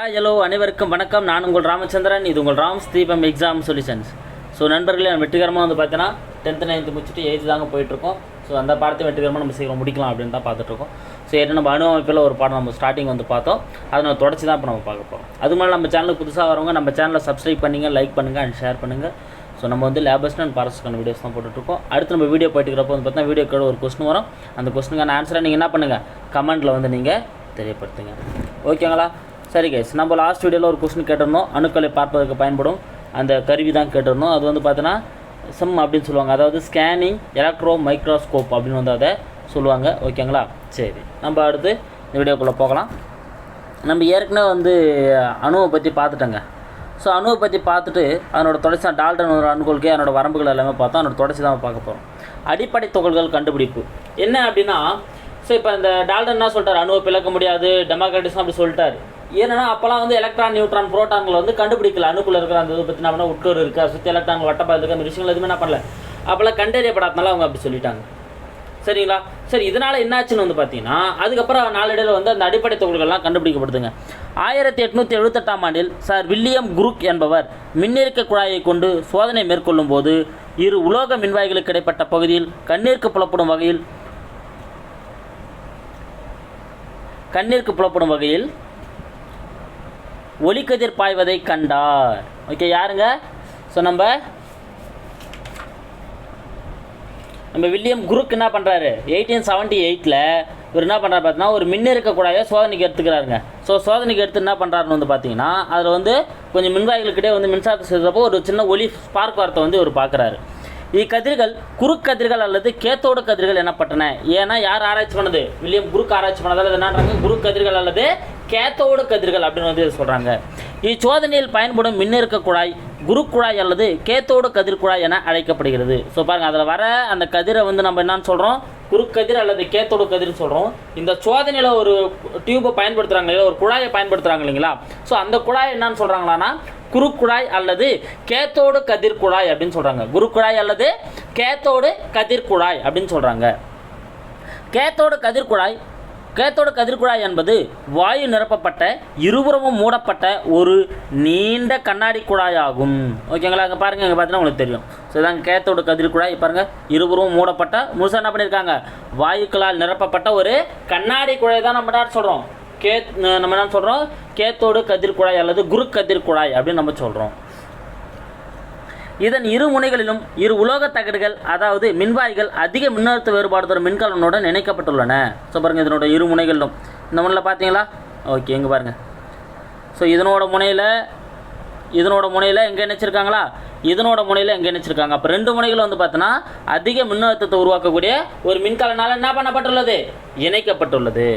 Hi hello அனைவருக்கும் வணக்கம். நான் உங்கள் ராமச்சந்திரன். இது உங்கள் ராம்ஸ் தீபம் எக்ஸாம் சொல்யூஷன்ஸ் ஸோ நண்பர்களே நம்ம வெற்றிகரமாக வந்து பார்த்தீங்கன்னா டென்த்து நைன்த்து முடிச்சுட்டு எயித்து தாங்க போயிட்டுருக்கோம். ஸோ அந்த பாடத்தை வெற்றிகரமாக நம்ம சீக்கிரம் முடிக்கலாம் அப்படின்னு தான் பார்த்துட்ருக்கோம் ஸோ ஏன்னா நம்ம அனுபவமைப்பில் அமைப்பில் ஒரு பாடம் நம்ம ஸ்டார்டிங் வந்து பார்த்தோம். அதை நம்ம தொடர்ச்சி தான் இப்போ நம்ம பார்க்க போகிறோம் அது மாதிரி நம்ம சேனலுக்கு புதுசாக வரவங்க நம்ம சேனலை சப்ஸ்கிரைப் பண்ணுங்கள் லைக் பண்ணுங்கள் அண்ட் ஷேர் பண்ணுங்கள் ஸோ நம்ம வந்து லேபஸ்ட் அண்ட் பாரஸ்க்கான வீடியோஸ் தான் போட்டுட்ருக்கோம் அடுத்து நம்ம வீடியோ போயிட்டுக்கிறப்போ வந்து பார்த்தா வீடியோ கூட ஒரு கொஸ்டின் வரும். அந்த கொஸ்டினுக்கான ஆன்சரை நீங்கள் என்ன பண்ணுங்கள் கமெண்ட்டில் வந்து நீங்கள் தெரியப்படுத்துங்க. ஓகேங்களா சரி கைஸ் நம்ம லாஸ்ட் வீடியோவில் ஒரு கொஸ்டின் கேட்டிருந்தோம். அணுக்களை பார்ப்பதற்கு பயன்படும் அந்த கருவி தான் கேட்டிருந்தோம். அது வந்து பார்த்தீங்கன்னா சம் அப்படின்னு சொல்லுவாங்க. அதாவது ஸ்கேனிங் எலக்ட்ரோ மைக்ரோஸ்கோப் அப்படின்னு வந்து அதை சொல்லுவாங்க. ஓகேங்களா சரி நம்ம அடுத்து இந்த வீடியோக்குள்ளே போகலாம். நம்ம ஏற்கனவே வந்து அணுவை பற்றி பார்த்துட்டோங்க. ஸோ அணுவை பற்றி பார்த்துட்டு அதனோட தொடர்ச்சி தான் டால்டன் ஒரு அணுகொள்கை அதனோட வரம்புகள் எல்லாமே பார்த்தோம். அதனோட தொடர்ச்சி தான் பார்க்க போகிறோம் அடிப்படை துகள்கள் கண்டுபிடிப்பு. என்ன அப்படின்னா ஸோ இப்போ இந்த டால்டன் என்ன சொல்லிட்டார்? அணுவை பிளக்க முடியாது டெமோக்ராட்டிஸ் அப்படி சொல்லிட்டாரு. ஏன்னா அப்போலாம் வந்து எலக்ட்ரான் நியூட்ரான் புரோட்டான்கள் வந்து கண்டுபிடிக்கல. அணுக்குள்ள இருக்கிற அந்த இதை பற்றி நம்ம உட்கோர் இருக்கா சுற்றி எலக்ட்ரான் வட்டப்பா இருக்க அந்த விஷயங்கள் எதுவுமே என்ன பண்ணல. அப்போல்லாம் கண்டறியப்படாதனால அவங்க அப்படி சொல்லிட்டாங்க. சரிங்களா? சரி இதனால் என்னாச்சுன்னு வந்து பார்த்தீங்கன்னா அதுக்கப்புறம் நாளடைவில் வந்து அந்த அடிப்படை துகள்கள்லாம் கண்டுபிடிக்கப்படுதுங்க. ஆயிரத்தி எட்நூற்றி எழுபத்தெட்டாம் ஆண்டில் சார் வில்லியம் குரூக் என்பவர் மின்னிறக்க குழாயை கொண்டு சோதனை மேற்கொள்ளும் போது இரு உலோக மின்வாய்களுக்கு இடைப்பட்ட பகுதியில் கண்ணீருக்கு புலப்படும் வகையில் கண்ணீருக்கு புலப்படும் வகையில் ஒளிக்கதிர் பாய்வதை கண்டார். ஓகே யாருங்க? ஸோ நம்ம நம்ம வில்லியம் குருக் என்ன பண்ணுறாரு எயிட்டீன் செவன்ட்டி எயிட்டில் இவர் என்ன பண்ணுறாரு பார்த்தீங்கன்னா ஒரு மின் குழாயை சோதனைக்கு எடுத்துக்கிறாருங்க. ஸோ சோதனைக்கு எடுத்து என்ன பண்ணுறாருன்னு வந்து பார்த்தீங்கன்னா அதில் வந்து கொஞ்சம் மின்வாய்களுக்கிட்டே வந்து மின்சாரத்தை செய்கிறப்போ ஒரு சின்ன ஒளி ஸ்பார்க் வார்த்தை வந்து இவர் பார்க்குறாரு. இக்கதிர்கள் குறுக்கதிர்கள் அல்லது கேத்தோடு கதிர்கள் எனப்பட்டன. ஏன்னா யார் ஆராய்ச்சி பண்ணது? வில்லியம் குருக் ஆராய்ச்சி பண்ணதால் என்னன்றாங்க? குறுக்கதிர்கள் அல்லது கேத்தோடு கதிர்கள் அப்படின்னு வந்து சொல்கிறாங்க இச்சோதனையில் பயன்படும் மின்னிறக்க குழாய் குரு குழாய் அல்லது கேத்தோடு கதிர் குழாய் என அழைக்கப்படுகிறது. ஸோ பாருங்கள் அதில் வர அந்த கதிரை வந்து நம்ம என்னன்னு சொல்கிறோம் குறுக்கதிர் அல்லது கேத்தோடு கதிர்னு சொல்கிறோம் இந்த சோதனையில் ஒரு டியூப்பை பயன்படுத்துகிறாங்க இல்லையா? ஒரு குழாயை பயன்படுத்துகிறாங்க இல்லைங்களா? ஸோ அந்த குழாய் என்னன்னு சொல்கிறாங்களான்னா குறுக்குழாய் அல்லது கேத்தோடு கதிர் குழாய் அப்படின்னு சொல்கிறாங்க குருக்குழாய் அல்லது கேத்தோடு கதிர் குழாய் அப்படின்னு சொல்கிறாங்க கேத்தோடு கதிர் குழாய் கேத்தோடு கதிர்குழாய் என்பது வாயு நிரப்பப்பட்ட இருபுறமும் மூடப்பட்ட ஒரு நீண்ட கண்ணாடி குழாய் ஆகும் ஓகேங்களா? அங்கே பாருங்கள் இங்கே பார்த்தீங்கன்னா உங்களுக்கு தெரியும். ஸோ இதாங்க கேத்தோடு கதிர்குழாய் பாருங்கள் இருபுறமும் மூடப்பட்ட முழுசாக என்ன பண்ணியிருக்காங்க? வாயுக்களால் நிரப்பப்பட்ட ஒரு கண்ணாடி குழாய் தான் நம்ம சொல்கிறோம் கே நம்ம என்ன சொல்கிறோம் கேத்தோடு கதிர்குழாய் அல்லது குரு கதிர்குழாய் அப்படின்னு நம்ம சொல்கிறோம் இதன் இரு முனைகளிலும் இரு உலோகத் தகடுகள் அதாவது மின்வாய்கள் அதிக மின்னழுத்த வேறுபாடு தரும் மின்கலனுடன் இணைக்கப்பட்டுள்ளன. ஸோ பாருங்கள் இதனோட இரு முனைகளிலும். இந்த முனையில் பார்த்தீங்களா ஓகே இங்கே பாருங்கள் ஸோ இதனோட முனையில் இதனோட முனையில் எங்கே இணைச்சிருக்காங்களா? இதனோட முனையில் எங்கே இணைச்சிருக்காங்க? அப்போ ரெண்டு முனைகள் வந்து பார்த்தோன்னா அதிக மின்னழுத்தத்தை உருவாக்கக்கூடிய ஒரு மின்கலனால் என்ன பண்ணப்பட்டுள்ளது? இணைக்கப்பட்டுள்ளது.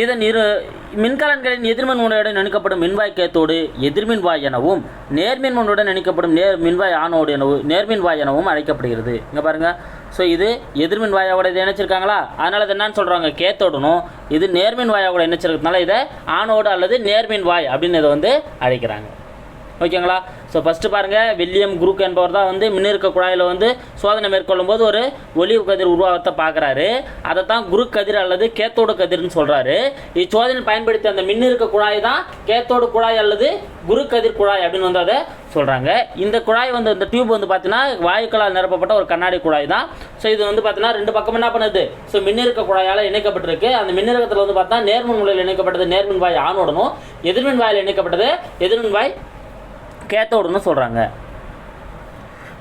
இதன் இரு மின்கலன்களின் எதிர்மின் முனையுடன் இணைக்கப்படும் மின்வாய் கேத்தோடு எதிர்மின் வாய் எனவும் நேர்மின் முனையுடன் இணைக்கப்படும் நேர் மின்வாய் ஆணோடு எனவும் நேர்மின் வாய் எனவும் அழைக்கப்படுகிறது. இங்கே பாருங்கள் ஸோ இது எதிர்மின் வாயாவோட இதை இணைச்சிருக்காங்களா? அதனால் இது என்னன்னு சொல்கிறாங்க கேத்தோடனும். இது நேர்மின் வாயாவோட இணைச்சிருக்கிறதுனால இதை ஆனோடு அல்லது நேர்மின் வாய் அப்படின்னு இதை வந்து அழைக்கிறாங்க. ஓகேங்களா? ஸோ ஃபஸ்ட்டு பாருங்கள் வில்லியம் குரூக் என்பவர் தான் வந்து மின்னிருக்க குழாயில் வந்து சோதனை மேற்கொள்ளும் போது ஒரு ஒளிவு கதிர் உருவாகத்தை பார்க்குறாரு. அதை தான் குரு கதிர் அல்லது கேத்தோடு கதிர்னு சொல்கிறாரு இச்சோதனை பயன்படுத்தி அந்த மின்னிருக்க குழாய் தான் கேத்தோடு குழாய் அல்லது குரு கதிர் குழாய் அப்படின்னு வந்து அதை சொல்கிறாங்க இந்த குழாய் வந்து இந்த டியூப் வந்து பார்த்தீங்கன்னா வாயுக்களால் நிரப்பப்பட்ட ஒரு கண்ணாடி குழாய் தான். ஸோ இது வந்து பார்த்தீங்கன்னா ரெண்டு பக்கம் என்ன பண்ணுது? ஸோ மின்னிருக்க குழாயால் இணைக்கப்பட்டிருக்கு. அந்த மின்னிறக்கத்தில் வந்து பார்த்தா நேர்மின் முறையில் இணைக்கப்பட்டது நேர்மின் வாய் ஆணுடனும் எதிர்மின் வாயில் இணைக்கப்பட்டது எதிர்மின் வாய் கேத்தோடுன்னு சொல்கிறாங்க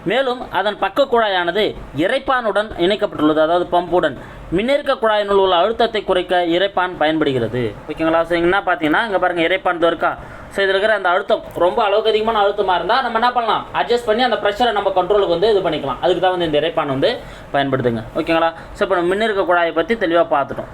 மேலும் அதன் பக்க குழாயானது இறைப்பானுடன் இணைக்கப்பட்டுள்ளது. அதாவது பம்புடன். மின்னிறக்க குழாயினுள் உள்ள அழுத்தத்தை குறைக்க இறைப்பான் பயன்படுகிறது. ஓகேங்களா? ஸோ என்ன பார்த்தீங்கன்னா இங்கே பாருங்கள் இறைப்பான் இருக்கா? ஸோ இதில் இருக்கிற அந்த அழுத்தம் ரொம்ப அளவுக்கு அதிகமான அழுத்தமாக இருந்தால் நம்ம என்ன பண்ணலாம்? அட்ஜஸ்ட் பண்ணி அந்த ப்ரெஷரை நம்ம கண்ட்ரோலுக்கு வந்து இது பண்ணிக்கலாம். அதுக்கு தான் வந்து இந்த இறைப்பான் வந்து பயன்படுத்துங்க ஓகேங்களா? ஸோ இப்போ நம்ம மின்னிறக்க குழாயை பற்றி தெளிவாக பார்த்துட்டோம்.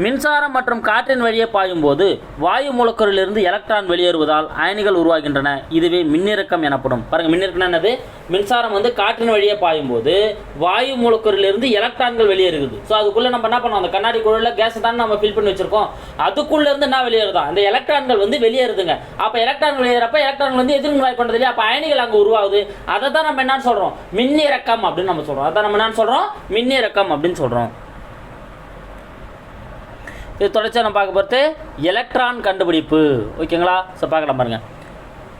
மின்சாரம் மற்றும் காற்றின் வழியே பாயும்போது வாயு மூலக்கூறிலிருந்து எலக்ட்ரான் வெளியேறுவதால் அயனிகள் உருவாகின்றன. இதுவே மின்னிறக்கம் எனப்படும். பாருங்க மின்னிறக்கம் என்னது? மின்சாரம் வந்து காற்றின் வழியே பாயும் போது வாயு மூலக்கூறிலிருந்து எலக்ட்ரான்கள் வெளியேறுகிறது. ஸோ அதுக்குள்ள நம்ம என்ன பண்ணோம் அந்த கண்ணாடி குழலில் கேஸ் தான் நம்ம ஃபில் பண்ணி வச்சிருக்கோம். அதுக்குள்ள இருந்து என்ன வெளியேறுதா? அந்த எலக்ட்ரான்கள் வந்து வெளியேறுதுங்க. அப்போ எலக்ட்ரான் வெளியேறப்ப எலக்ட்ரான் வந்து எதிர்மின் வாய் கொண்டது இல்லையா? அப்போ அயனிகள் அங்கே உருவாகுது. அதை தான் நம்ம என்னன்னு சொல்றோம்? மின்னிறக்கம் அப்படின்னு நம்ம சொல்றோம். அதான் நம்ம என்னன்னு சொல்றோம்? மின்னிறக்கம் அப்படின்னு சொல்றோம். இது தொடர்ச்சியாக நம்ம பார்க்க போகிறது எலக்ட்ரான் கண்டுபிடிப்பு. ஓகேங்களா? ஸோ பார்க்கலாம் பாருங்கள்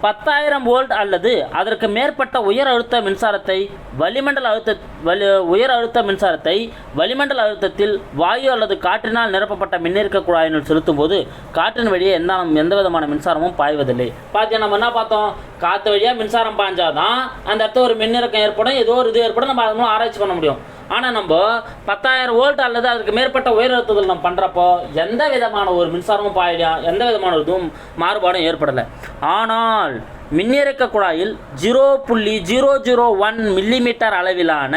பத்தாயிரம் வோல்ட் அல்லது அதற்கு மேற்பட்ட உயர் அழுத்த மின்சாரத்தை வளிமண்டல அழுத்த வலி உயர் அழுத்த மின்சாரத்தை வளிமண்டல அழுத்தத்தில் வாயு அல்லது காற்றினால் நிரப்பப்பட்ட மின்னிறக்க குழாயினுள் செலுத்தும் போது காற்றின் வழியே எந்த எந்த விதமான மின்சாரமும் பாய்வதில்லை. பார்த்தீங்க நம்ம என்ன பார்த்தோம்? காற்று வழியாக மின்சாரம் பாய்ஞ்சாதான் அந்த இடத்துல ஒரு மின்னிறக்கம் ஏற்படும் ஏதோ ஒரு இது ஏற்படும் நம்ம அது மூலம் ஆராய்ச்சி பண்ண முடியும். ஆனால் நம்ம பத்தாயிரம் வோல்ட் அல்லது அதுக்கு மேற்பட்ட உயர் அழுத்தத்தில் நம்ம பண்ணுறப்போ எந்த விதமான ஒரு மின்சாரமும் பாயலையா எந்த விதமான ஒரு இதுவும் மாறுபாடும் ஏற்படலை. ஆனால் மின்னிறக்க குழாயில் ஜீரோ புள்ளி ஜீரோ ஜீரோ ஒன் மில்லிமீட்டர் அளவிலான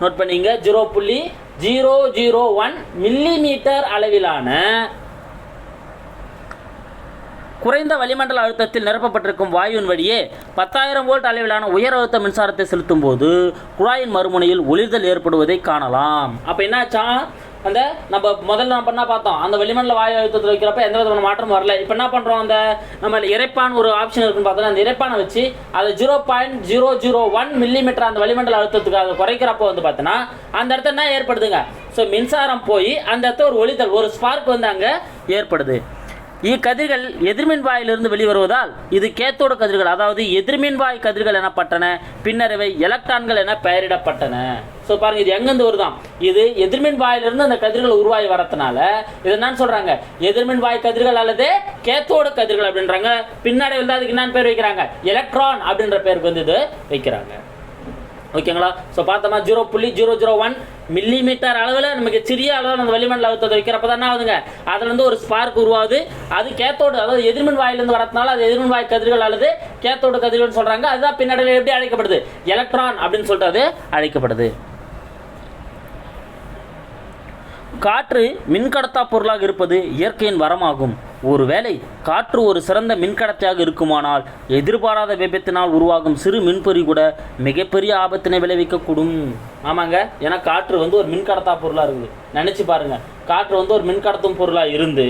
நோட் பண்ணீங்க ஜீரோ புள்ளி ஜீரோ ஜீரோ ஒன் மில்லிமீட்டர் அளவிலான குறைந்த வளிமண்டல அழுத்தத்தில் நிரப்பப்பட்டிருக்கும் வாயுவின் வழியே பத்தாயிரம் வோல்ட் அளவிலான உயர் அழுத்த மின்சாரத்தை செலுத்தும் போது குழாயின் மறுமுனையில் ஒளிர்தல் ஏற்படுவதை காணலாம். அப்போ என்னாச்சா? அந்த நம்ம முதல்ல நம்ம என்ன பார்த்தோம்? அந்த வளிமண்டல வாயு அழுத்தத்தில் வைக்கிறப்ப எந்த விதமான மாற்றமும் வரல. இப்போ என்ன பண்ணுறோம் அந்த? நம்ம இறைப்பான் ஒரு ஆப்ஷன் இருக்குன்னு பார்த்தோம்னா அந்த இறைப்பானை வச்சு அதை zero point zero zero one millimetre அந்த வளிமண்டல அழுத்தத்துக்கு அதை குறைக்கிறப்போ வந்து பார்த்தோன்னா அந்த இடத்த என்ன ஏற்படுதுங்க? ஸோ மின்சாரம் போய் அந்த இடத்த ஒரு ஒளிதல் ஒரு ஸ்பார்க் வந்து அங்கே ஏற்படுது. இக்கதிர்கள் எதிர்மின் வாயிலிருந்து வெளிவருவதால் இது கேத்தோடு கதிர்கள் அதாவது எதிர்மின்வாய் கதிர்கள் எனப்பட்டன பின்னர் இவை எலக்ட்ரான்கள் என பெயரிடப்பட்டன. ஸோ பாருங்க இது எங்கேருந்து வருதான் இது எதிர்மின் வாயிலிருந்து அந்த கதிர்கள் உருவாகி வரதுனால இது என்னன்னு சொல்றாங்க? எதிர்மின் வாய் கதிர்கள் அல்லது கேத்தோடு கதிர்கள் அப்படின்றாங்க. பின்னாடி வந்து அதுக்கு என்னன்னு பேர் வைக்கிறாங்க? எலக்ட்ரான் அப்படின்ற பேருக்கு வந்து இது வைக்கிறாங்க. ஓகேங்களா? ஸோ பார்த்தோமா ஜீரோ புள்ளி ஜீரோ ஜீரோ ஒன் மில்லிமீட்டர் அளவில் நமக்கு சிறிய அளவில் அந்த வளிமண்டல அழுத்தத்தை வைக்கிறப்ப தான் ஆகுதுங்க. அதுலேருந்து ஒரு ஸ்பார்க் உருவாகுது. அது கேத்தோடு அதாவது எதிர்மின் வாயிலிருந்து வரதுனால அது எதிர்மின் வாய் கதிர்கள் அல்லது கேத்தோடு கதிர்கள்னு சொல்கிறாங்க அதுதான் பின்னாடியில் எப்படி அழைக்கப்படுது? எலக்ட்ரான் அப்படின்னு சொல்லிட்டு அது அழைக்கப்படுது. காற்று மின்கடத்தா பொருளாக இருப்பது இயற்கையின் வரமாகும். ஒருவேளை காற்று ஒரு சிறந்த மின்கடத்தியாக இருக்குமானால் எதிர்பாராத விபத்தினால் உருவாகும் சிறு மின்பொறி கூட மிகப்பெரிய ஆபத்தினை விளைவிக்கக்கூடும். ஆமாங்க ஏன்னா காற்று வந்து ஒரு மின்கடத்தா பொருளாக இருக்குது. நினச்சி பாருங்கள் காற்று வந்து ஒரு மின்கடத்தும் பொருளாக இருந்து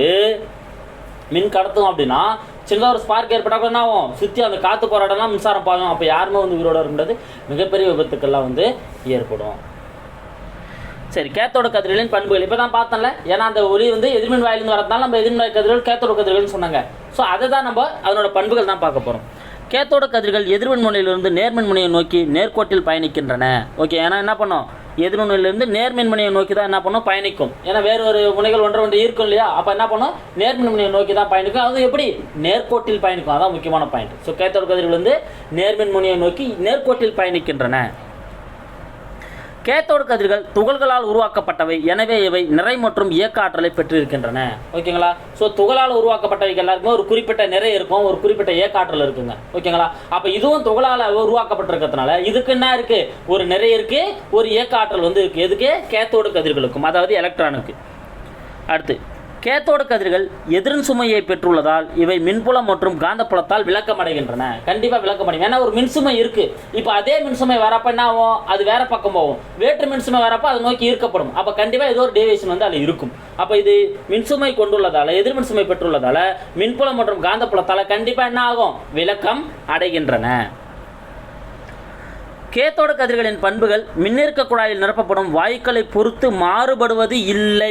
மின் கடத்தும் அப்படின்னா சின்னதாக ஒரு ஸ்பார்க் ஏற்பட்டால் கூட என்ன ஆகும்? சுற்றி அந்த காற்று போராட்டம்லாம் மின்சாரம் பாயும். அப்போ யாருமே வந்து உயிரோட இருக்கின்றது மிகப்பெரிய விபத்துக்கள்லாம் வந்து ஏற்படும். சரி கேத்தோட கதிர்களின் பண்புகள். இப்போ தான் பார்த்தோம்ல ஏன்னா அந்த ஒளி வந்து எதிர்மின் வாயிலிருந்து வரதுனால நம்ம எதிர்மின் கதிர்கள் கேத்தோட கதிர்கள்னு சொன்னாங்க. ஸோ அதை தான் நம்ம அதனோட பண்புகள் தான் பார்க்க போகிறோம் கேத்தோட கதிர்கள் எதிர்மின் முனையிலிருந்து நேர்மின் முனையை நோக்கி நேர்கோட்டில் பயணிக்கின்றன. ஓகே ஏன்னா என்ன பண்ணோம்? எதிர்முனையிலிருந்து நேர்மின் முனையை நோக்கி தான் என்ன பண்ணும்? பயணிக்கும். ஏன்னா வேறு ஒரு முனைகள் ஒன்றை ஒன்று இருக்கும் இல்லையா? அப்போ என்ன பண்ணும்? நேர்மின் முனையை நோக்கி தான் பயணிக்கும். அது எப்படி? நேர்கோட்டில் பயணிக்கும். அதான் முக்கியமான பாயிண்ட் ஸோ கேத்தோட கதிர்கள் வந்து நேர்மின் முனையை நோக்கி நேர்கோட்டில் பயணிக்கின்றன. கேத்தோடு கதிர்கள் துகள்களால் உருவாக்கப்பட்டவை. எனவே இவை நிறை மற்றும் இயக்க ஆற்றலை பெற்றிருக்கின்றன. ஓகேங்களா? ஸோ துகளால் உருவாக்கப்பட்டவைக்கு எல்லாருக்குமே ஒரு குறிப்பிட்ட நிறை இருக்கும் ஒரு குறிப்பிட்ட இயக்க ஆற்றல் இருக்குங்க. ஓகேங்களா? அப்போ இதுவும் துகளால் உருவாக்கப்பட்டிருக்கிறதுனால இதுக்கு என்ன இருக்கு? ஒரு நிறை இருக்கு ஒரு இயக்க ஆற்றல் வந்து இருக்கு. எதுக்கு? கேத்தோடு கதிர்களுக்கும் அதாவது எலக்ட்ரானுக்கு அடுத்து கேத்தோடு கதிர்கள் எதிர்ன் சுமையை பெற்றுள்ளதால் இவை மின்புலம் மற்றும் காந்தப்புலத்தால் விளக்கமடைகின்றன. கண்டிப்பாக விளக்கமடையும். ஏன்னா ஒரு மின்சுமை இருக்கு. இப்போ அதே மின்சுமை வரப்ப என்ன ஆகும்? அது வேற பக்கம் போகும். வேற்று மின்சுமை வரப்போ அது நோக்கி ஈர்க்கப்படும். அப்போ கண்டிப்பாக ஏதோ ஒரு டேவியேஷன் வந்து அதில் இருக்கும். அப்போ இது மின்சுமை கொண்டுள்ளதால எதிர் மின்சுமை பெற்றுள்ளதால மின்புலம் மற்றும் காந்தப்புலத்தால் கண்டிப்பாக என்ன ஆகும்? விளக்கம் அடைகின்றன. கேத்தோட கதிர்களின் பண்புகள் மின்னிறக்க குழாயில் நிரப்பப்படும் வாயுக்களை பொறுத்து மாறுபடுவது இல்லை.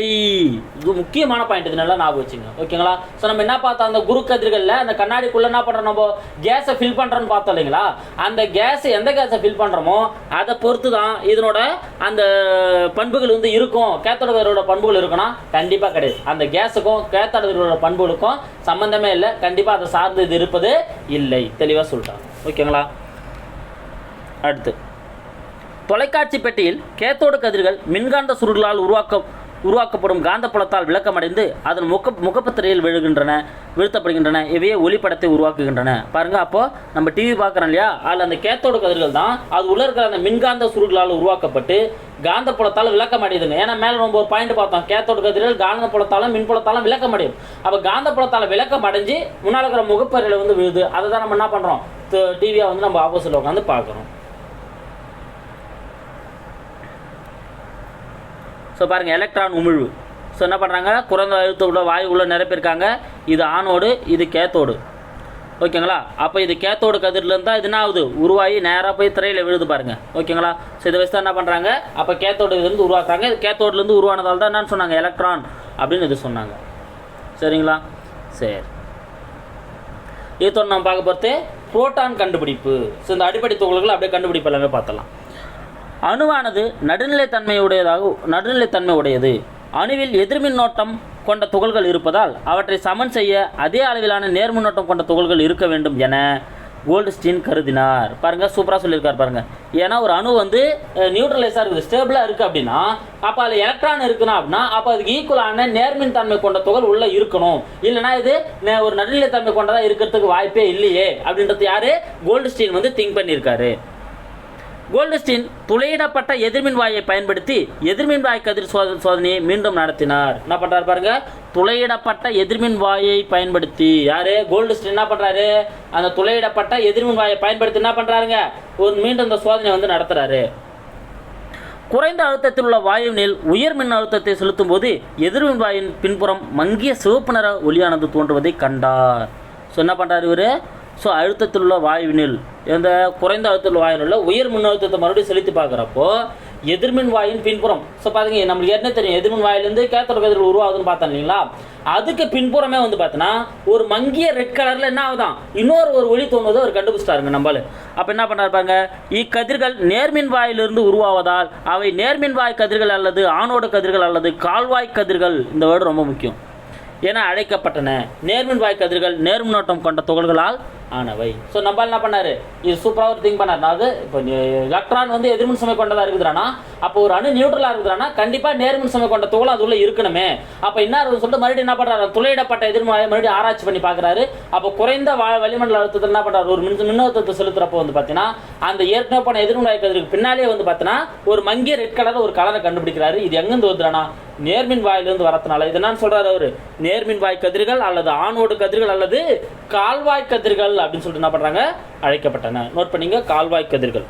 இது முக்கியமான பாயிண்ட் இது. நல்லா ஞாபகம் வச்சுங்க ஓகேங்களா ஸோ நம்ம என்ன பார்த்தோம்? அந்த குரு கதிர்களில் அந்த கண்ணாடிக்குள்ள என்ன பண்ணுறோம் நம்ம? கேஸை ஃபில் பண்ணுறோன்னு பார்த்தோம் இல்லைங்களா? அந்த கேஸ் எந்த கேஸை ஃபில் பண்ணுறோமோ அதை பொறுத்து தான் இதனோட அந்த பண்புகள் வந்து இருக்கும். கேத்தோட கதிரோட பண்புகள் இருக்குன்னா கண்டிப்பாக கிடையாது. அந்த கேஸுக்கும் கேத்தோட கதிரோட பண்புகளுக்கும் சம்மந்தமே இல்லை. கண்டிப்பாக அதை சார்ந்து இது இருப்பது இல்லை. தெளிவாக சொல்லிட்டாங்க ஓகேங்களா அடுத்து. தொலைக்காட்சி பெட்டியில் கேத்தோடு கதிர்கள் மின்காந்த சுருளால் உருவாக்க உருவாக்கப்படும் காந்தப்புலத்தால் விளக்கமடைந்து அதன் முக முகப்பத்திரையில் விழுகின்றன வீழ்த்தப்படுகின்றன. இவையே ஒளிப்படத்தை உருவாக்குகின்றன. பாருங்க அப்போ நம்ம டிவி பார்க்குறோம் இல்லையா? அதில் அந்த கேத்தோடு கதிர்கள் தான். அது உள்ள இருக்கிற அந்த மின்காந்த சுருளால் உருவாக்கப்பட்டு காந்தப்புலத்தால் விளக்கமடையுதுங்க. ஏன்னா மேலே ரொம்ப ஒரு பாயிண்ட் பார்த்தோம். கேத்தோடு கதிர்கள் காந்தப்புலத்தாலும் மின்புலத்தாலும் விளக்கமடையும். அப்போ காந்தப்புலத்தால் விளக்கம் அடைஞ்சு முன்னால் இருக்கிற முகப்பறையில் வந்து விழுது. அதை தான் நம்ம என்ன பண்ணுறோம் டிவியாக வந்து நம்ம ஆப்போசிட்டில் உட்காந்து பார்க்குறோம். ஸோ பாருங்கள் எலக்ட்ரான் உமிழ்வு. ஸோ என்ன பண்ணுறாங்க குறைந்த அழுத்தோட வாயு உள்ள நிரப்பியிருக்காங்க. இது ஆனோடு இது கேத்தோடு. ஓகேங்களா? அப்போ இது கேத்தோடு கதிர்லேருந்து தான் இது என்ன ஆகுது? உருவாகி நேராக போய் திரையில் விழுது பாருங்கள் ஓகேங்களா? ஸோ இதை வச்சு தான் என்ன பண்ணுறாங்க அப்போ கேத்தோடு இதுலேருந்து உருவாக்குறாங்க. இது கேத்தோடுலேருந்து உருவானதால் தான் என்னன்னு சொன்னாங்க எலக்ட்ரான் அப்படின்னு இது சொன்னாங்க. சரிங்களா? சரி. இதோட நம்ம பார்க்க பொறுத்து புரோட்டான் கண்டுபிடிப்பு. ஸோ இந்த அடிப்படை துகள்கள் அப்படியே கண்டுபிடிப்பு எல்லாமே பார்த்தலாம் அணுவானது நடுநிலைத்தன்மையுடையதாக நடுநிலைத்தன்மை உடையது அணுவில் எதிர்மின்னோட்டம் கொண்ட துகள்கள் இருப்பதால் அவற்றை சமன் செய்ய அதே அளவிலான நேர்மின்னோட்டம் கொண்ட துகள்கள் இருக்க வேண்டும் என கோல்டுஸ்டீன் கருதினார். பாருங்க சூப்பராக சொல்லியிருக்கார் பாருங்கள் ஏன்னா ஒரு அணு வந்து நியூட்ரலைஸாக இருக்குது ஸ்டேபிளாக இருக்குது அப்படின்னா அப்போ அதில் எலக்ட்ரான் இருக்குன்னா அப்படின்னா அப்போ அதுக்கு ஈக்குவலான நேர்மின் தன்மை கொண்ட துகள் உள்ளே இருக்கணும். இல்லைனா இது ஒரு ஒரு நடுநிலைத்தன்மை கொண்டதாக இருக்கிறதுக்கு வாய்ப்பே இல்லையே அப்படின்றது யாரு? கோல்டுஸ்டீன் வந்து திங்க் பண்ணியிருக்காரு. கோல்டுஸ்டின் துளையிடப்பட்ட எதிர்மின் வாயை பயன்படுத்தி எதிர்மின் வாய் கதிர் சோதனையை மீண்டும் நடத்தினார். என்ன பண்றாரு பாருங்க? துளையிடப்பட்ட எதிர்மின் வாயை பயன்படுத்தி. யாரு? கோல்டுஸ்டீன் என்ன பண்றாரு? அந்த துளையிடப்பட்ட எதிர்மின் வாயை பயன்படுத்தி என்ன பண்றாருங்க? ஒரு மீண்டும் இந்த சோதனை வந்து நடத்துறாரு. குறைந்த அழுத்தத்தில் உள்ள வாயுவினில் உயர் மின் அழுத்தத்தை செலுத்தும் போது எதிர்மின் வாயின் பின்புறம் மங்கிய சிவப்பு நிற ஒளியானது தோன்றுவதை கண்டார். ஸோ என்ன பண்ணுறாரு இவர்? ஸோ அழுத்தத்தில் உள்ள வாயுவினில் இந்த குறைந்த அழுத்தத்தில் உள்ள வாயுவில் உயர் மின் அழுத்தத்தை மறுபடியும் செலுத்தி பார்க்குறப்போ எதிர்மின் வாயின் பின்புறம் ஸோ பார்த்தீங்க நம்மளுக்கு என்ன தெரியும் எதிர்மின் வாயிலேருந்து கேத்தோட கதிர்கள் உருவாகுதுன்னு பார்த்தோம் இல்லைங்களா? அதுக்கு பின்புறமே வந்து பார்த்தோன்னா ஒரு மங்கிய ரெட் கலரில் என்ன ஆகுதான் இன்னொரு ஒரு ஒளி தோணுவதை அவர் கண்டுபிடிச்சிட்டாருங்க நம்மளு. அப்போ என்ன பண்ணாரு பாருங்க இக்கதிர்கள் நேர்மின் வாயிலிருந்து உருவாவதால் அவை நேர்மின் வாய் கதிர்கள் அல்லது ஆணோட கதிர்கள் அல்லது கால்வாய் கதிர்கள் இந்த வேர்டு ரொம்ப முக்கியம். என அழைக்கப்பட்டன. நேர்மின் வாய் கதிர்கள் நேர்மின்னோட்டம் கொண்ட துகள்களால் ஆனவை. ஸோ நம்ம என்ன பண்ணாரு? இது சூப்பராக ஒரு திங்க் பண்ணார். அதாவது இப்போ எலக்ட்ரான் வந்து எதிர்மின் சுமை கொண்டதாக இருக்குதுறானா அப்போ ஒரு அணு நியூட்ரலாக இருக்குதுறானா கண்டிப்பாக நேர்மின் சுமை கொண்ட துகள் அது இருக்கணுமே. அப்போ என்ன சொல்லிட்டு மறுபடியும் என்ன பண்ணுறாரு துளையிடப்பட்ட எதிர்மறையை மறுபடியும் ஆராய்ச்சி பண்ணி பார்க்குறாரு அப்போ குறைந்த வா- வளிமண்டல அழுத்தத்தில் என்ன பண்ணுறாரு ஒரு மின் மின்னழுத்தத்தை செலுத்துறப்போ வந்து பார்த்தீங்கன்னா அந்த ஏற்கனவே போன எதிர்மறை கதிருக்கு பின்னாலே வந்து பார்த்தீங்கன்னா ஒரு மங்கிய ரெட் கலரில் ஒரு கலரை கண்டுபிடிக்கிறாரு. இது எங்கேருந்து வருதுறானா நேர்மின் வாயிலிருந்து வரதுனால இதெல்லாம் சொல்கிறார் சொல்றாரு அவரு. நேர்மின் வாய் கதிர்கள் அல்லது ஆணோடு கதிர்கள் அல்லது கால்வாய் கதிர்கள் அப்படின்னு சொல்லிட்டு என்ன பண்றாங்க? அழைக்கப்பட்டன. நோட் பண்ணிங்க கால்வாய் கதிர்கள்.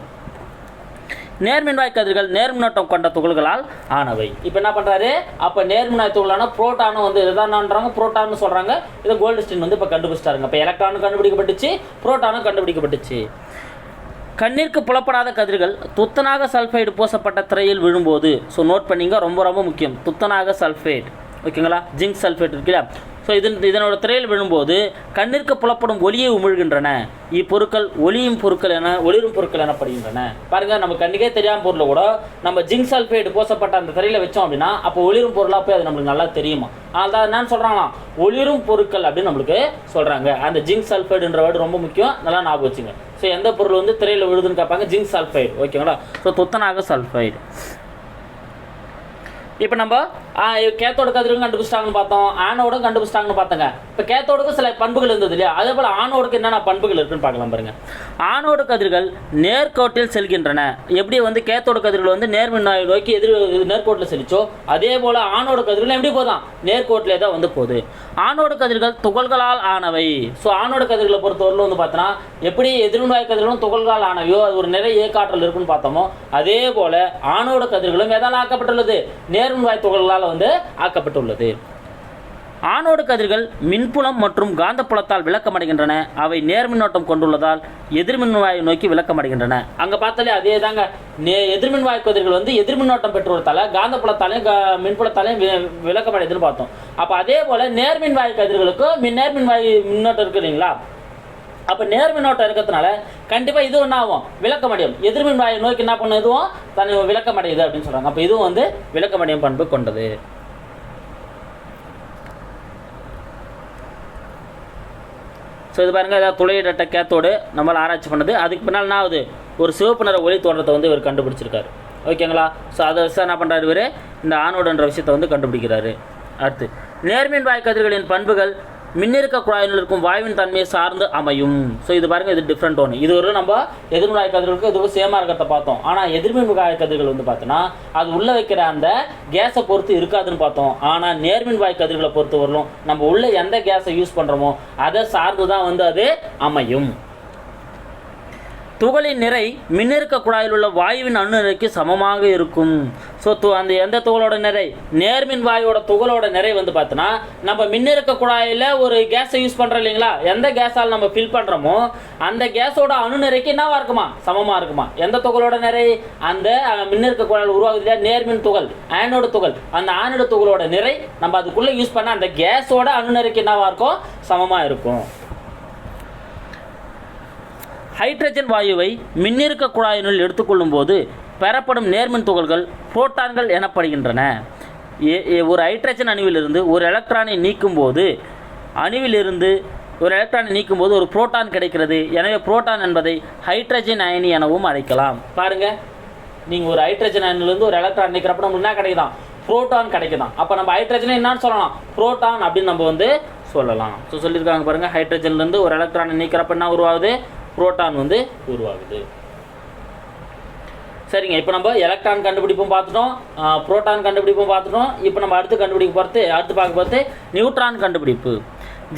நேர்மின்வாய் கதிர்கள் நேர்மின்னோட்டம் கொண்ட துகள்களால் ஆனவை. இப்போ என்ன பண்ணுறாரு அப்போ நேர்மின்வாய் துகளான புரோட்டானும் வந்து இதுதான்ன்றாங்க புரோட்டான்னு சொல்கிறாங்க இதை கோல்டுஸ்டின் வந்து இப்போ கண்டுபிடிச்சிட்டாருங்க. இப்போ எலக்ட்ரானும் கண்டுபிடிக்கப்பட்டுச்சு புரோட்டானும் கண்டுபிடிக்கப்பட்டுச்சு. கண்ணிற்கு புலப்படாத கதிர்கள் துத்தநாக சல்ஃபைடு பூசப்பட்ட திரையில் விழும்போது. ஸோ நோட் பண்ணிங்க ரொம்ப ரொம்ப முக்கியம். துத்தநாக சல்ஃபைட் ஓகேங்களா? ஜிங்க் சல்ஃபேட் இருக்குல்ல ஸோ இதன் இதனோட திரையில் விழும்போது கண்ணிற்கு புலப்படும் ஒளியை உமிழ்கின்றன. இப்பொருட்கள் ஒளியும் பொருட்கள் என ஒளிரும் பொருட்கள் எனப்படுகின்றன. பாருங்க நம்ம கண்ணுக்கே தெரியாமல் பொருளை கூட நம்ம ஜிங்க் சல்ஃபேட் பூசப்பட்ட அந்த திரையில் வச்சோம் அப்படின்னா அப்போ ஒளிரும் பொருளாக போய் அது நம்மளுக்கு நல்லா தெரியுமா? அதான் என்னன்னு சொல்றாங்களாம். ஒளிரும் பொருட்கள் அப்படின்னு நம்மளுக்கு சொல்கிறாங்க அந்த ஜிங்க் சல்ஃபேடுன்ற வேர்டு ரொம்ப முக்கியம். நல்லா ஞாபகம் வச்சுங்க. ஸோ எந்த பொருள் வந்து திரையில் விழுதுன்னு கேட்பாங்க ஜிங்க் சல்ஃபைடு ஓகேங்களா ஸோ துத்தநாக சல்ஃபைடு இப்போ நம்ம கேத்தோட கதிரும் கண்டுபிடிச்சிட்டாங்கன்னு பார்த்தோம். ஆனோடும் கண்டுபிடிச்சிட்டாங்கன்னு பார்த்தோங்க. இப்போ கேத்தோடுக்கு சில பண்புகள் இருந்தது இல்லையா? அதே போல் ஆணோடுக்கு என்னென்ன பண்புகள் இருக்குன்னு பார்க்கலாம் பாருங்க. ஆனோடு கதிர்கள் நேர்கோட்டில் செல்கின்றன. எப்படி வந்து கேத்தோட கதிர்கள் வந்து நேர்மின்னாய் நோக்கி எதிர் நேர்கோட்டில் செலிச்சோ அதே போல் ஆணோட கதிர்கள் எப்படி போதான்? நேர்கோட்டிலே தான் வந்து போகுது. ஆனோடு கதிர்கள் துகள்களால் ஆனவை. ஸோ ஆணோட கதிர்களை பொறுத்தவரையிலும் வந்து பார்த்தோன்னா எப்படி எதிர்மின்வாய் கதிர்களும் துகள்களால் ஆனவையோ அது ஒரு நிறைய இயக்காற்றல் இருக்குன்னு பார்த்தோமோ அதே போல் ஆணோட கதிர்களும் எதால் ஆக்கப்பட்டுள்ளது? நேர்மின்வாய் துகள்களால் வந்து ஆக்கப்பட்டுள்ளது. ஆணோடு கதிர்கள் மின்புலம் மற்றும் காந்தப்புலத்தால் விளக்கமடைகின்றன. அவை நேர்மின்னோட்டம் கொண்டுள்ளதால் எதிர்மின்வாயை நோக்கி விளக்கமடைகின்றன. அங்கே பார்த்தாலே அதே தாங்க. நே எதிர்மின்வாய் கதிர்கள் வந்து எதிர்மின்னோட்டம் பெற்றுள்ளதால காந்தப்புலத்தாலையும் கா- மின்புலத்தாலையும் வி- விளக்கமடையுதுன்னு பார்த்தோம். அப்போ அதே போல் நேர்மின்வாய் கதிர்களுக்கும் மின் நேர்மின்வாய் மின்னோட்டம் இருக்கு இல்லைங்களா? அப்போ நேர்மின்னோட்டம் இருக்கிறதுனால கண்டிப்பாக இது என்ன ஆகும். விளக்கமடையும் எதிர்மின் வாயை நோக்கி என்ன பண்ணும்? இதுவும் தன்னை விளக்கமடையுது அப்படின்னு சொல்கிறாங்க அப்போ இதுவும் வந்து விளக்கமடையும் பண்பு கொண்டது. ஸோ இது பாருங்க ஏதாவது துளையிடட்ட கேத்தோடு நம்மளால் ஆராய்ச்சி பண்ணது. அதுக்கு பின்னால் என்ன ஆகுது? ஒரு சிவப்பு நிற ஒளி தோற்றத்தை வந்து இவர் கண்டுபிடிச்சிருக்காரு. ஓகேங்களா ஸோ அதை வச்சு என்ன பண்ணுறாரு இவர்? இந்த ஆணோடன்ற விஷயத்தை வந்து கண்டுபிடிக்கிறாரு. அடுத்து நேர்மின் வாய் கதிர்களின் பண்புகள் மின்னிருக்க குழாயில் இருக்கும் வாயுவின் தன்மையை சார்ந்து அமையும். ஸோ இது பாருங்க இது டிஃப்ரெண்ட் ஒன்று இது ஒரு நம்ம எதிர்மின் வாய் கதிர்களுக்கு இதுவும் சேமாக இருக்கிறத பார்த்தோம். ஆனால் எதிர்மின் வாய் கதிர்கள் வந்து பார்த்தோன்னா அது உள்ளே வைக்கிற அந்த கேஸை பொறுத்து இருக்காதுன்னு பார்த்தோம். ஆனால் நேர்மின்வாய் கதிர்களை பொறுத்து வரலும் நம்ம உள்ளே எந்த கேஸை யூஸ் பண்ணுறோமோ அதை சார்ந்து தான் வந்து அது அமையும். துகளின் நிறை மின்னிறுக்க குழாயில் உள்ள வாயுவின் அணு நிறைக்கு சமமாக இருக்கும். ஸோ து அந்த எந்த துகளோட நிறை? நேர்மின் வாயுவோட துகளோட நிறை வந்து பார்த்தோன்னா நம்ம மின்னிறுக்க குழாயில் ஒரு கேஸை யூஸ் பண்ணுறோம் இல்லைங்களா? எந்த கேஸால் நம்ம ஃபில் பண்ணுறோமோ அந்த கேஸோட அணு நிறைக்கு என்னவாக இருக்குமா? சமமாக இருக்குமா? எந்த துகளோட நிறை? அந்த மின்னிறுக்க குழாயில் உருவாகுது இல்லையா? நேர்மின் துகள் ஆனோட துகள். அந்த ஆனோட துகளோட நிறை நம்ம அதுக்குள்ளே யூஸ் பண்ண அந்த கேஸோட அணு நிறைக்கு என்னவாக இருக்கும்? சமமாக இருக்கும். ஹைட்ரஜன் வாயுவை மின்னிறுக்க குழாயினுள் எடுத்துக்கொள்ளும் போது பெறப்படும் நேர்மின் துகள்கள் புரோட்டான்கள் எனப்படுகின்றன. ஏ- ஏ- ஒரு ஹைட்ரஜன் அணுவிலிருந்து ஒரு எலக்ட்ரானை நீக்கும்போது அணுவிலிருந்து ஒரு எலக்ட்ரானை நீக்கும்போது ஒரு புரோட்டான் கிடைக்கிறது. எனவே புரோட்டான் என்பதை ஹைட்ரஜன் அயனி எனவும் அழைக்கலாம். பாருங்க நீங்கள் ஒரு ஹைட்ரஜன் அயனிலிருந்து ஒரு எலக்ட்ரான் நீக்கிறப்ப நம்மளுக்கு என்ன கிடைக்குதான் புரோட்டான் கிடைக்குதான் அப்போ நம்ம ஹைட்ரஜனை என்னன்னு சொல்லலாம். புரோட்டான் அப்படின்னு நம்ம வந்து சொல்லலாம். ஸோ சொல்லியிருக்காங்க பாருங்கள் ஹைட்ரஜன்லேருந்து ஒரு எலக்ட்ரானை நீக்கிறப்ப என்ன உருவாகுது? புரோட்டான் வந்து உருவாகுது. சரிங்க இப்போ நம்ம எலக்ட்ரான் கண்டுபிடிப்பும் பார்த்துட்டோம். புரோட்டான் கண்டுபிடிப்பும் பார்த்துட்டோம். இப்போ நம்ம அடுத்து கண்டுபிடிக்க பார்த்து அடுத்து பார்க்க பார்த்து நியூட்ரான் கண்டுபிடிப்பு.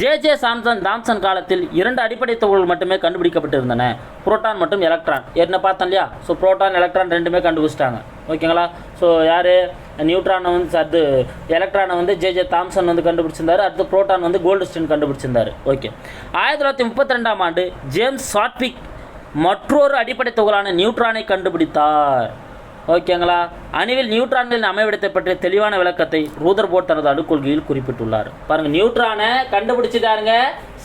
ஜே ஜே சாம்சன் தாம்சன் காலத்தில் இரண்டு அடிப்படை துகள்கள் மட்டுமே கண்டுபிடிக்கப்பட்டிருந்தன. புரோட்டான் மற்றும் எலக்ட்ரான் என்ன பார்த்தோம் இல்லையா? ஸோ புரோட்டான் எலக்ட்ரான் ரெண்டுமே கண்டுபிடிச்சிட்டாங்க. ஓகேங்களா? ஸோ யார்? நியூட்ரானை வந்து அது எலக்ட்ரானை வந்து ஜே ஜே தாம்சன் வந்து கண்டுபிடிச்சிருந்தார். அடுத்து புரோட்டான் வந்து கோல்டுஸ்டின் கண்டுபிடிச்சிருந்தாரு. ஓகே. ஆயிரத்தி தொள்ளாயிரத்தி முப்பத்தி ரெண்டாம் ஆண்டு ஜேம்ஸ் சாட்விக் மற்றொரு அடிப்படை துகளான நியூட்ரானை கண்டுபிடித்தார். ஓகேங்களா? அணுவில் நியூட்ரான்களின் அமைவிடத்தை பற்றிய தெளிவான விளக்கத்தை ரூதர்போர்ட் தனது அணுக்கொள்கையில் குறிப்பிட்டுள்ளார். பாருங்கள் நியூட்ரானை கண்டுபிடிச்சிட்டாருங்க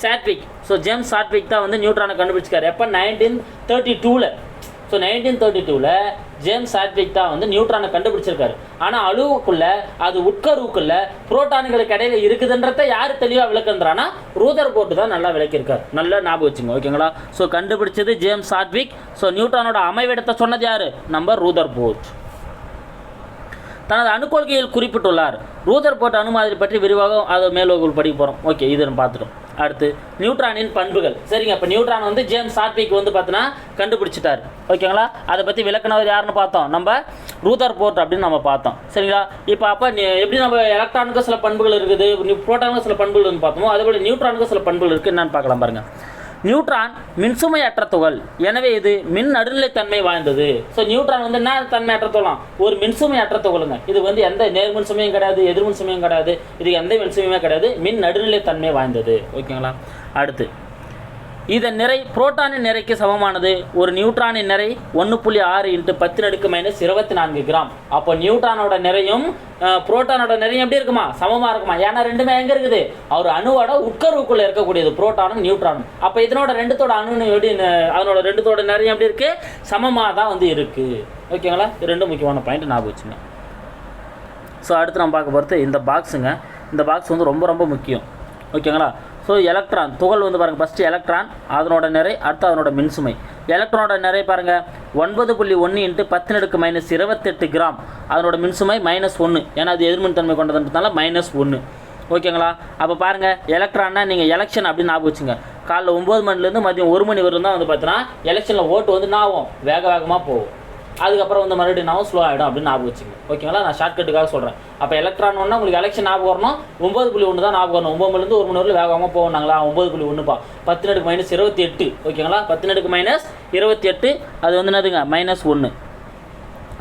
சாட்விக் ஸோ ஜேம்ஸ் சாட்விக் தான் வந்து நியூட்ரானை கண்டுபிடிச்சிருக்காரு. எப்போ? நைன்டீன் தேர்ட்டி டூவில் ஸோ நைன்டீன் தேர்ட்டி டூவில் ஜேம்ஸ் சாட்விக் தான் வந்து நியூட்ரானை கண்டுபிடிச்சிருக்காரு. ஆனால் அணுவுக்குள்ள அது உட்கருவுக்குள்ள புரோட்டானுகளுக்கு இடையில இருக்குதுன்றத யார் தெளிவாக விளக்குன்றானா ரூதர் போர்டு தான் நல்லா விளக்கியிருக்காரு. நல்லா ஞாபகம் வச்சுங்க ஓகேங்களா? ஸோ கண்டுபிடிச்சது ஜேம்ஸ் சாட்விக் ஸோ நியூட்ரானோட அமைவிடத்தை சொன்னது யார்? நம்ம ரூதர் போர்ட் தனது அணுக்கொள்கையில் குறிப்பிட்டுள்ளார் ரூதர் போர்ட் அணுமாதிரி பற்றி விரிவாக அதை மேலோகுள் படிக்க போகிறோம் ஓகே இதுன்னு பார்த்துட்டோம். அடுத்து நியூட்ரானின் பண்புகள். சரிங்க இப்போ நியூட்ரான் வந்து ஜேம்ஸ் சாட்விக் வந்து பார்த்தீங்கன்னா கண்டுபிடிச்சிட்டார். ஓகேங்களா? அதை பற்றி விளக்குனவர் யாருன்னு பார்த்தோம். நம்ம ரூதர் போர்ட் அப்படின்னு நம்ம பார்த்தோம். சரிங்களா? இப்போ அப்போ எப்படி நம்ம எலக்ட்ரானுக்கு சில பண்புகள் இருக்குது புரோட்டானுக்கு சில பண்புகள் வந்து பார்த்தோமோ அதே போல நியூட்ரானுக்கு சில பண்புகள் இருக்குது என்னன்னு பார்க்கலாம் பாருங்க. நியூட்ரான் மின்சுமையற்ற துகள். எனவே இது மின் நடுநிலைத்தன்மை வாய்ந்தது. ஸோ நியூட்ரான் வந்து என்ன தன்மையற்ற துகளாம் ஒரு மின்சுமையற்ற துகளுங்க. இது வந்து எந்த நேர்மின் சுமையும் கிடையாது எதிர்மின் சுமையும் கிடையாது இது எந்த மின்சுமையுமே கிடையாது மின் நடுநிலைத்தன்மை வாய்ந்தது. ஓகேங்களா? அடுத்து இதன் நிறை புரோட்டானின் நிறைக்கு சமமானது. ஒரு நியூட்ரானின் நிறை ஒன்று புள்ளி ஆறு இன்ட்டு பத்து நடுக்கு மைனஸ் இருபத்தி நான்கு கிராம். அப்போ நியூட்ரானோட நிறையும் புரோட்டானோட நிறையும் எப்படி இருக்குமா? சமமாக இருக்குமா? ஏன்னா ரெண்டுமே எங்கே இருக்குது? அவர் அணுவோட உட்கருவுக்குள்ளே இருக்கக்கூடியது புரோட்டானும் நியூட்ரானும். அப்போ இதனோட ரெண்டுத்தோட அணு எப்படி அதனோட ரெண்டுத்தோட நிறையும் எப்படி இருக்குது சமமாக தான் வந்து இருக்குது ஓகேங்களா? இது ரெண்டு முக்கியமான பாயிண்ட் ஞாபகம் வச்சுங்க ஸோ அடுத்து நம்ம பார்க்க போகிறது இந்த பாக்ஸுங்க இந்த பாக்ஸ் வந்து ரொம்ப ரொம்ப முக்கியம். ஓகேங்களா? ஸோ எலக்ட்ரான் துகள் வந்து பாருங்கள் ஃபஸ்ட்டு எலக்ட்ரான் அதனோட நிறை அடுத்து அதனோட மின்சுமை. எலக்ட்ரானோட நிறை பாருங்கள் ஒன்பது புள்ளி ஒன்று இன்ட்டு பத்து நடுக்கு மைனஸ் இருபத்தெட்டு கிராம் அதனோட மின்சுமை மைனஸ் ஒன்று ஏன்னா அது எதிர்மின் தன்மை கொண்டதுன்றதுனால மைனஸ் ஒன்று ஓகேங்களா அப்போ பாருங்கள் எலக்ட்ரான்னா நீங்கள் எலெக்ஷன் அப்படின்னு ஞாபகம் வச்சுங்க. காலைல ஒம்பது மணிலேருந்து மதியம் ஒரு மணி வரையும் தான் வந்து பார்த்தீங்கன்னா எலெக்ஷனில் ஓட்டு வந்து நான் ஆகும் வேக வேகமாக போகும். அதுக்கப்புறம் வந்து மறுபடியும் நான் ஸ்லோ ஆகிடும் அப்படின்னு ஞாபகம் வச்சுங்க ஓகேங்களா நான் ஷார்ட்கட்டுக்காக சொல்கிறேன் அப்போ எலக்ட்ரான் ஒன்று உங்களுக்கு எலெக்ஷன் ஞாபகம் வரணும். ஒம்பது புள்ளி ஒன்று தான் ஞாபகம் வரணும். ஒம்பது மணிலேருந்து ஒரு மணி வரைக்கும் வேகமாக போவோம்னாங்களா ஒம்பது புள்ளி ஒன்றுப்பா பத்து நடுக்கு மைனஸ் இருபத்தி எட்டு. ஓகேங்களா பத்து நடுக்கு மைனஸ் இருபத்தி எட்டு. அது வந்து என்னதுங்க? மைனஸ் ஒன்று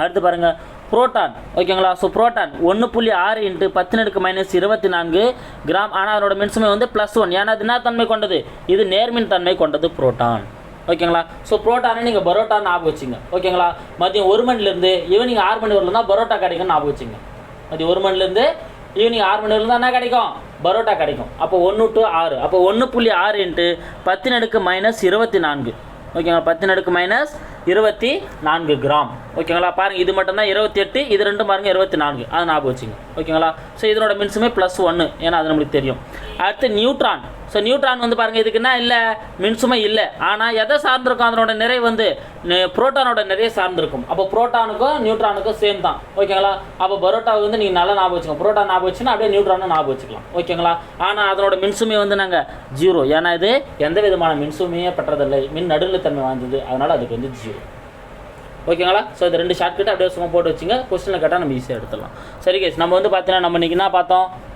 அடுத்து பாருங்கள் புரோட்டான் ஓகேங்களா ஸோ புரோட்டான் ஒன்று புள்ளி ஆறு இன்ட்டு பத்து நடுக்கு மைனஸ் இருபத்தி நான்கு கிராம் ஆனால் அதனோட மின்சுமை வந்து ப்ளஸ் ஒன் ஏன்னா அது என்ன தன்மை கொண்டது? இது நேர்மின் தன்மை கொண்டது புரோட்டான் ஓகேங்களா? ஸோ புரோட்டானே நீங்கள் பரோட்டா ஞாபகம் வச்சுங்க. ஓகேங்களா? மதியம் ஒரு மணிலேருந்து ஈவினிங் ஆறு மணி வரலாம் பரோட்டா கிடைக்கும் ஞாபகம் வச்சுங்க. மதியம் ஒரு மணிலேருந்து ஈவினிங் ஆறு மணி வரலாம் என்ன கிடைக்கும்? பரோட்டா கிடைக்கும். அப்போ ஒன்று டு ஆறு. அப்போ ஒன்று புள்ளி ஆறு இன்ட்டு பத்து நடுக்கு மைனஸ் இருபத்தி நான்கு. ஓகேங்களா? பத்து நடுக்கு மைனஸ் இருபத்தி நான்கு கிராம். ஓகேங்களா? பாருங்கள் இது மட்டும்தான் இருபத்தி எட்டு இது ரெண்டும் பாருங்கள் இருபத்தி நான்கு. அது ஞாபகம் வச்சுங்க. ஓகேங்களா? ஸோ இதனோட மின்சுமை ப்ளஸ் ஒன்று ஏன்னா அது நம்மளுக்கு தெரியும். அடுத்து நியூட்ரான் ஸோ நியூட்ரான் வந்து பாருங்கள் இதுக்குன்னா இல்லை? மின்சுமை இல்லை. ஆனால் எதை சார்ந்திருக்கும்? அதனோட நிறை வந்து புரோட்டானோட நிறைய சார்ந்திருக்கும். அப்போ புரோட்டானுக்கும் நியூட்ரானுக்கும் சேம் தான் ஓகேங்களா? அப்போ பரோட்டாவை வந்து நீங்கள் நல்லா ஞாபகம் வச்சுக்கோங்க. புரோட்டா ஞாபகம் வச்சுன்னா அப்படியே நியூட்ரானும் ஞாபகம் வச்சுக்கலாம். ஓகேங்களா? ஆனால் அதனோட மின்சுமை வந்து நாங்கள் ஜீரோ ஏன்னா இது எந்த விதமான மின்சுமையே பெற்றதில்லை. மின் நடுநிலைத்தன்மை வாய்ந்தது. அதனால் அதுக்கு வந்து ஜீரோ ஓகேங்களா? ஸோ இது ரெண்டு ஷார்ட் ஷார்ட்கட் அப்படியே சும்மா போட்டு வச்சுங்க. கொஸ்டினில் கேட்டால் நம்ம ஈஸியாக எடுத்துடலாம். சரி கேஸ் நம்ம வந்து பார்த்தீங்கன்னா நம்ம இன்றைக்கி என்ன பார்த்தோம்?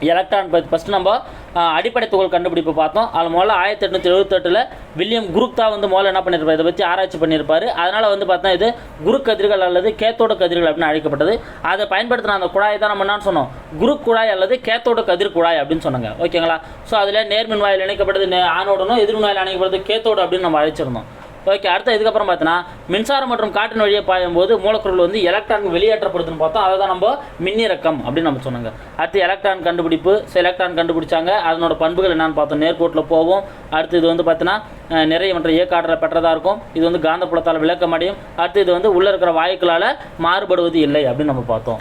எலக்ட்ரான் பற்றி ஃபஸ்ட்டு நம்ம அடிப்படை துகள் கண்டுபிடிப்பு பார்த்தோம். அது முதல்ல ஆயிரத்தி எட்நூற்றி எழுபத்தெட்டில் வில்லியம் குரூக் தான் வந்து முதல்ல என்ன பண்ணியிருப்பார் இதை பற்றி ஆராய்ச்சி பண்ணியிருப்பார் அதனால் வந்து பார்த்தா இது குரு கதிர்கள் அல்லது கேத்தோட கதிர்கள் அப்படின்னு அழைக்கப்பட்டது. அதை பயன்படுத்தின அந்த குழாயை தான் நம்ம என்ன சொன்னோம். குரு குழாய் அல்லது கேத்தோட கதிர் குழாய் அப்படின்னு சொன்னாங்க. ஓகேங்களா? ஸோ அதில் நேர்மின் வாயில் இணைக்கப்பட்டது நே- ஆணோடனும் எதிர்மின் வாயில் இணைக்கப்பட்டது கேத்தோடு அப்படின்னு நம்ம அழைச்சிருந்தோம். ஓகே அடுத்து இதுக்கப்புறம் பார்த்தீங்கன்னா மின்சாரம் மற்றும் காற்றின் வழியே பாயும் போது மூலக்கூறுகள் வந்து எலக்ட்ரான் வெளியேற்றப்படுதுன்னு பார்த்தோம். அதை தான் நம்ம மின்னிறக்கம் அப்படின்னு நம்ம சொன்னாங்க. அடுத்து எலக்ட்ரான் கண்டுபிடிப்பு. ஸோ எலக்ட்ரான் கண்டுபிடிச்சாங்க. அதனோட பண்புகள் என்னன்னு பார்த்தோம். நேர்கோட்டில் போவோம் அடுத்து இது வந்து பார்த்தீங்கன்னா நிறைய மற்ற இயக்காற்றலை பெற்றதாக இருக்கும். இது வந்து காந்தப்புலத்தால் விளக்கம் அடையும் அடுத்து இது வந்து உள்ளே இருக்கிற வாயுக்களால் மாறுபடுவது இல்லை அப்படின்னு நம்ம பார்த்தோம்.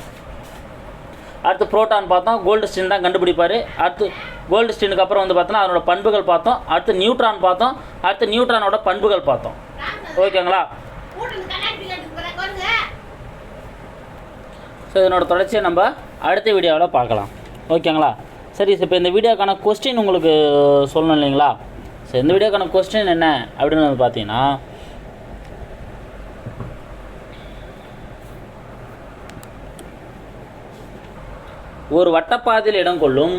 அடுத்து புரோட்டான் பார்த்தோம் கோல்டு ஸ்டின் தான் கண்டுபிடிப்பார். அடுத்து கோல்டு ஸ்டினுக்கு அப்புறம் வந்து பார்த்தோன்னா அதனோட பண்புகள் பார்த்தோம். அடுத்து நியூட்ரான் பார்த்தோம். அடுத்து நியூட்ரானோட பண்புகள் பார்த்தோம். ஓகேங்களா? ஸோ இதனோட தொடர்ச்சியை நம்ம அடுத்த வீடியோவில் பார்க்கலாம். ஓகேங்களா? சரி இப்போ இந்த வீடியோக்கான கொஸ்டின் உங்களுக்கு சொல்லணும் இல்லைங்களா? ஸோ இந்த வீடியோக்கான கொஸ்டின் என்ன அப்படின்னு வந்து பார்த்தீங்கன்னா ஒரு வட்டப்பாதையில் இடம் கொள்ளும்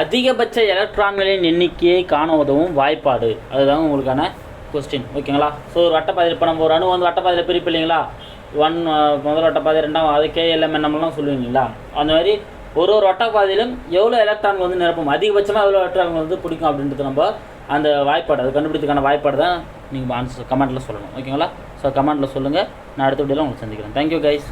அதிகபட்ச எலக்ட்ரான்களின் எண்ணிக்கையை காண உதவும் வாய்ப்பாடு. அதுதான் உங்களுக்கான கொஸ்டின் ஓகேங்களா? ஸோ ஒரு வட்டப்பாதையில் இப்போ நம்ம ஒரு அணு வந்து வட்டப்பாதையில் பிரிப்பு இல்லைங்களா? ஒன் முதல் வட்டப்பாதை ரெண்டாம் அது கேஎல்எம் நம்மலாம் சொல்லுவீங்களா அந்த மாதிரி ஒரு ஒரு வட்டப்பாதையிலும் எவ்வளோ எலக்ட்ரான் வந்து நிரப்பும்? அதிகபட்சமாக எவ்வளோ எலக்ட்ரான் வந்து பிடிக்கும் அப்படின்றது நம்ம அந்த வாய்ப்பாடு அது கண்டுபிடித்துக்கான வாய்ப்பாடு தான் நீங்கள் ஆன்சர் கமெண்ட்டில் சொல்லணும். ஓகேங்களா? ஸோ கமெண்ட்டில் சொல்லுங்கள் நான் அடுத்த வீடியோவில் உங்களுக்கு சந்திக்கிறேன். Thank you guys